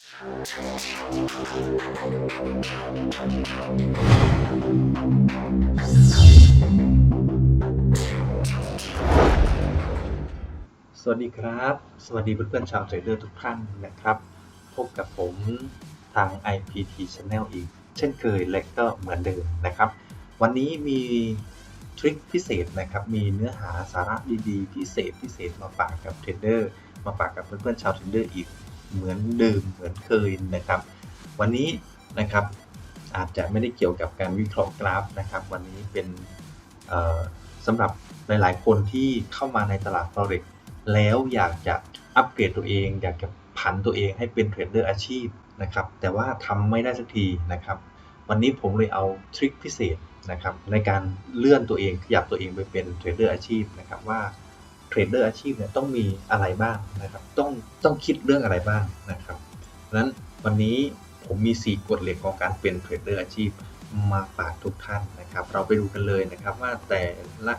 สวัสดีครับ สวัสดีเพื่อนๆชาวเทรดเดอร์ทุกท่านนะครับ พบกับผมทาง IPT Channel อีก เช่นเคยและก็เหมือนเดิมนะครับ วันนี้มีทริคพิเศษนะครับ มีเนื้อหาสาระดีๆ พิเศษพิเศษมาฝากกับเทรดเดอร์ มาฝากกับเพื่อนๆชาวเทรดเดอร์อีก เหมือนเดิมเหมือนเคยนะครับ วันนี้นะครับอาจจะไม่ได้เกี่ยวกับการวิเคราะห์กราฟนะครับ วันนี้เป็นสำหรับหลาย ๆ คนที่เข้ามาในตลาด Forex แล้วอยากจะอัปเกรดตัวเอง อยากจะผันตัวเองให้เป็นเทรดเดอร์อาชีพนะครับ แต่ว่าทำไม่ได้สักทีนะครับ วันนี้ผมเลยเอาทริคพิเศษนะครับในการเลื่อนตัวเองขยับตัวเองไปเป็นเทรดเดอร์อาชีพนะครับว่า เทรดเดอร์อาชีพเนี่ยต้องมีอะไรบ้างนะครับ ต้องต้องคิดเรื่องอะไรบ้างนะครับนั้นวันนี้ผมมี 4กฎเหล็กของการเป็นเทรดเดอร์อาชีพมาฝากทุกท่านนะครับ เราไปดูกันเลยนะครับว่าแต่ละ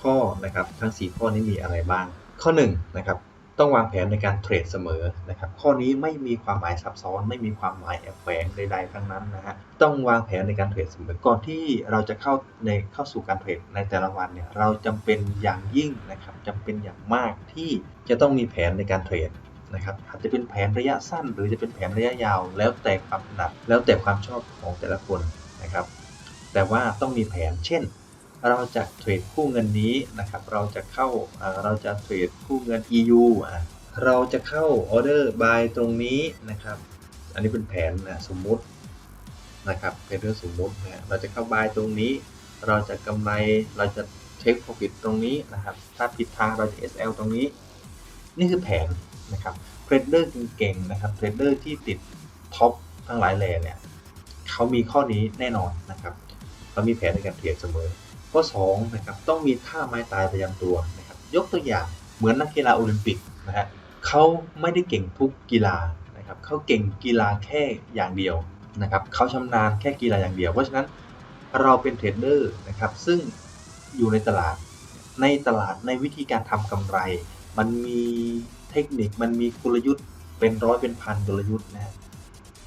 ข้อนะครับทั้ง 4 ข้อนี้มีอะไรบ้าง ข้อ1นะครับ ต้องวางแผนในการเทรดเสมอนะครับ ข้อนี้ไม่มีความหมายซับซ้อน ไม่มีความหมายแอบแฝงใดๆทั้งนั้นนะฮะ ต้องวางแผนในการเทรดเสมอ ก่อนที่เราจะเข้าในเข้าสู่การเทรดในแต่ละวันเนี่ย เราจำเป็นอย่างยิ่งนะครับจำเป็นอย่างมากที่จะต้องมีแผนในการเทรดนะครับอาจจะเป็นแผนระยะสั้น หรือจะเป็นแผนระยะยาว แล้วแต่ความถนัดแล้วแต่ความชอบของแต่ละคนนะครับ แต่ว่าต้องมีแผน เช่น เราจะเทรดคู่เงินนี้นะครับ เราจะเข้าเราจะเทรดคู่เงิน EU อะเราจะเข้าออเดอร์บายตรงนี้นะครับ อันนี้เป็นแผนนะสมมุตินะครับเป็นเรื่องสมมุตินะเราจะเข้าบายตรงนี้ เราจะกำไรเราจะเทคโปรฟิตตรงนี้นะครับ ถ้าผิดทางเราจะ SL ตรงนี้ นี่คือแผนนะครับเทรดเดอร์เก่งๆนะครับเทรดเดอร์ที่ติดท็อปทั้งหลายแหล่เนี่ยเขามีข้อนี้แน่นอนนะครับเขามีแผนในการเทรดเสมอ ข้อ2นะครับต้องมีท่าไม้ตายประจำตัวนะครับยกตัวอย่างเหมือนนักกีฬาโอลิมปิกนะฮะเขาไม่ได้เก่งทุกกีฬานะครับเขาเก่งกีฬาแค่อย่างเดียวนะครับเขาชำนาญแค่กีฬาอย่างเดียว เพราะฉะนั้นเราเป็นเทรดเดอร์นะครับซึ่งอยู่ในตลาดในตลาดในวิธีการทำกำไร มันมีเทคนิคมันมีกลยุทธ์เป็นร้อยเป็นพันกลยุทธ์นะฮะ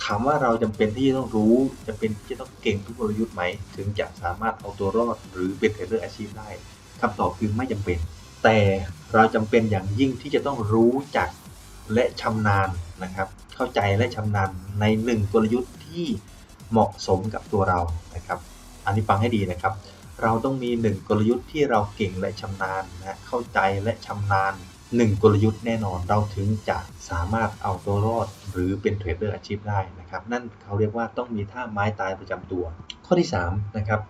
ถามว่าเราจำเป็นที่จะต้องรู้จำเป็นที่จะต้องเก่งทุกกลยุทธ์ไหม ถึงจะสามารถเอาตัวรอดหรือเป็นเทรดเดอร์อาชีพได้คำตอบคือไม่จำเป็น แต่เราจำเป็นอย่างยิ่งที่จะต้องรู้จักและชำนาญนะครับ เข้าใจและชำนาญในหนึ่งกลยุทธ์ที่เหมาะสมกับตัวเรานะครับ อันนี้ฟังให้ดีนะครับ เราต้องมีหนึ่งกลยุทธ์ที่เราเก่งและชำนาญนะเข้าใจและชำนาญ หนึ่งกลยุทธ์แน่นอนเราถึงจะสามารถเอาตัวรอด หรือเป็นเทรดเดอร์อาชีพได้นะครับ นั่นเขาเรียกว่าต้องมีท่าไม้ตายประจำตัว ข้อที่3นะครับ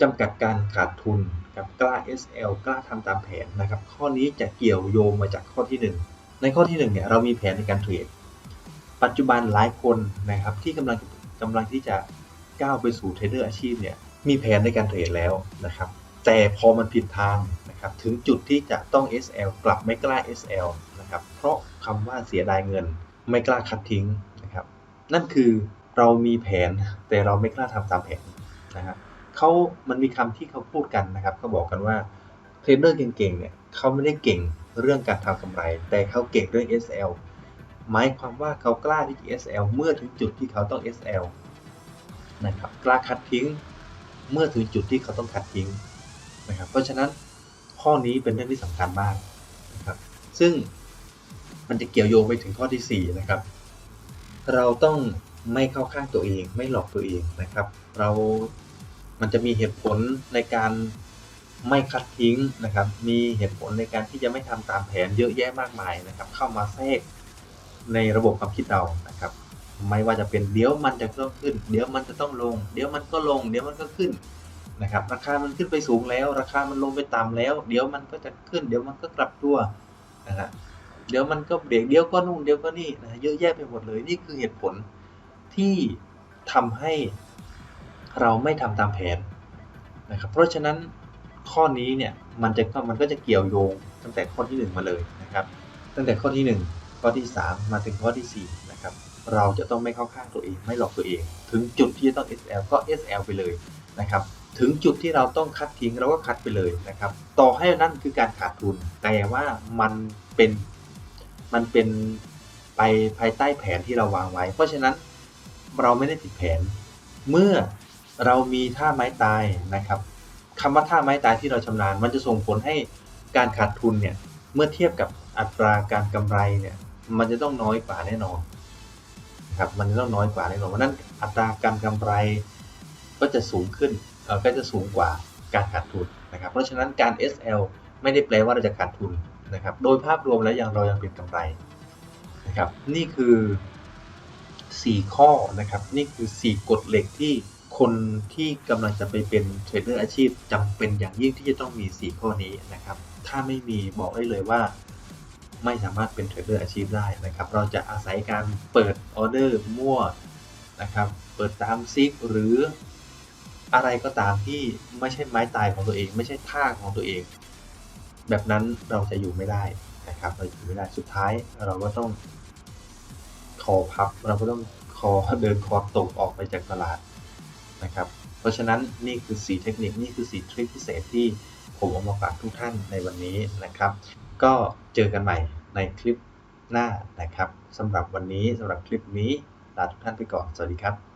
จำกัดการขาดทุนกับกล้า SL กล้าทำตามแผนนะครับ ข้อนี้จะเกี่ยวโยงมาจากข้อที่ 1 ในข้อที่1เนี่ยเรามีแผนในการเทรดปัจจุบันหลายคนนะครับที่กำลังกำลังที่จะก้าวไปสู่เทรดเดอร์อาชีพเนี่ยมีแผนในการเทรดแล้วนะครับ แต่พอมันผิดทาง นะครับถึงจุดที่จะต้อง SL กลับไม่กล้า SL นะครับเพราะคำว่าเสียดายเงินไม่กล้าคัดทิ้งนะครับนั่นคือเรามีแผนแต่เราไม่กล้าทำตามแผนนะครับเขามันมีคำที่เขาพูดกันนะครับเขาบอกกันว่าเทรดเดอร์เก่งๆเนี่ยเขาไม่ได้เก่งเรื่องการทำกำไร แต่เขาเก่งเรื่อง SL หมายความว่าเขากล้าที่จะ SL เมื่อถึงจุดที่เขาต้อง SL นะครับกล้าคัดทิ้ง เมื่อถึงจุดที่เขาต้องคัดทิ้งนะครับเพราะฉะนั้น ข้อนี้เป็นเรื่องที่สำคัญมากนะครับ ซึ่งมันจะเกี่ยวโยงไปถึงข้อที่ 4 นะครับ เราต้องไม่เข้าข้างตัวเอง ไม่หลอกตัวเองนะครับ เรา มันจะมีเหตุผลในการไม่คัดทิ้งนะครับ มีเหตุผลในการที่จะไม่ทำตามแผนเยอะแยะมากมายนะครับ เข้ามาแทรกในระบบความคิดเรานะครับ ไม่ว่าจะเป็นเดี๋ยวมันจะต้องขึ้น เดี๋ยวมันจะต้องลง เดี๋ยวมันก็ลง เดี๋ยวมันก็ขึ้น นะครับ ราคามันขึ้นไปสูงแล้ว ราคามันลงไปต่ำแล้ว เดี๋ยวมันก็จะขึ้น เดี๋ยวมันก็กลับตัวนะฮะเดี๋ยวมันก็เบรกเดี๋ยวก็นู่นเดี๋ยวก็นี่นะเยอะแยะไปหมดเลยนี่คือเหตุผลที่ทำให้เราไม่ทำตามแผนนะครับ เพราะฉะนั้นข้อนี้เนี่ยมันจะมันก็จะเกี่ยวโยงตั้งแต่ข้อที่ 1 มาเลยนะครับ ตั้งแต่ข้อที่ 1 ข้อที่ 3 มาถึงข้อที่4นะครับเราจะต้องไม่เข้าข้างตัวเองไม่หลอกตัวเอง ถึงจุดที่จะต้อง SL ก็ SL ไปเลยนะครับ ถึงจุดที่เราต้องคัดทิ้งเราก็คัดไปเลยนะครับ ต่อให้นั่นคือการขาดทุน แต่ว่ามันเป็นมันเป็นไปภายใต้แผนที่เราวางไว้ เพราะฉะนั้นเราไม่ได้ผิดแผน เมื่อเรามีท่าไม้ตายนะครับคำว่าท่าไม้ตายที่เราชำนาญ มันจะส่งผลให้การขาดทุนเนี่ยเมื่อเทียบกับอัตราการกำไรเนี่ยมันจะต้องน้อยกว่าแน่นอนนะครับมันจะต้องน้อยกว่าแน่นอนเพราะนั้นอัตราการกำไรก็จะสูงขึ้น ก็จะสูงกว่าการขาดทุนนะครับ เพราะฉะนั้นการ SL ไม่ได้แปลว่าเราจะขาดทุนนะครับ โดยภาพรวมแล้วยังเรายังเป็นกำไรนะครับ นี่คือ 4 ข้อนะครับ นี่คือ 4 กฎเหล็กที่คนที่กำลังจะไปเป็นเทรดเดอร์อาชีพจำเป็นอย่างยิ่งที่จะต้องมี 4 ข้อนี้นะครับ ถ้าไม่มีบอกได้เลยว่าไม่สามารถเป็นเทรดเดอร์อาชีพได้นะครับ เราจะอาศัยการเปิดออเดอร์มั่วนะครับ เปิดตามซิกหรือ อะไรก็ตามที่ไม่ใช่ไม้ตายของตัวเอง ไม่ใช่ท่าของตัวเอง แบบนั้นเราจะอยู่ไม่ได้นะครับเราอยู่ไม่ได้สุดท้ายเราก็ต้องคอพับเราก็ต้องคอเดินคอตกออกไปจากตลาดนะครับ เพราะฉะนั้นนี่คือ4เทคนิคนี่คือ4ทริคพิเศษที่ผมเอามาฝากทุกท่านในวันนี้นะครับ ก็เจอกันใหม่ในคลิปหน้านะครับสำหรับวันนี้สำหรับคลิปนี้ลาทุกท่านไปก่อน สวัสดีครับ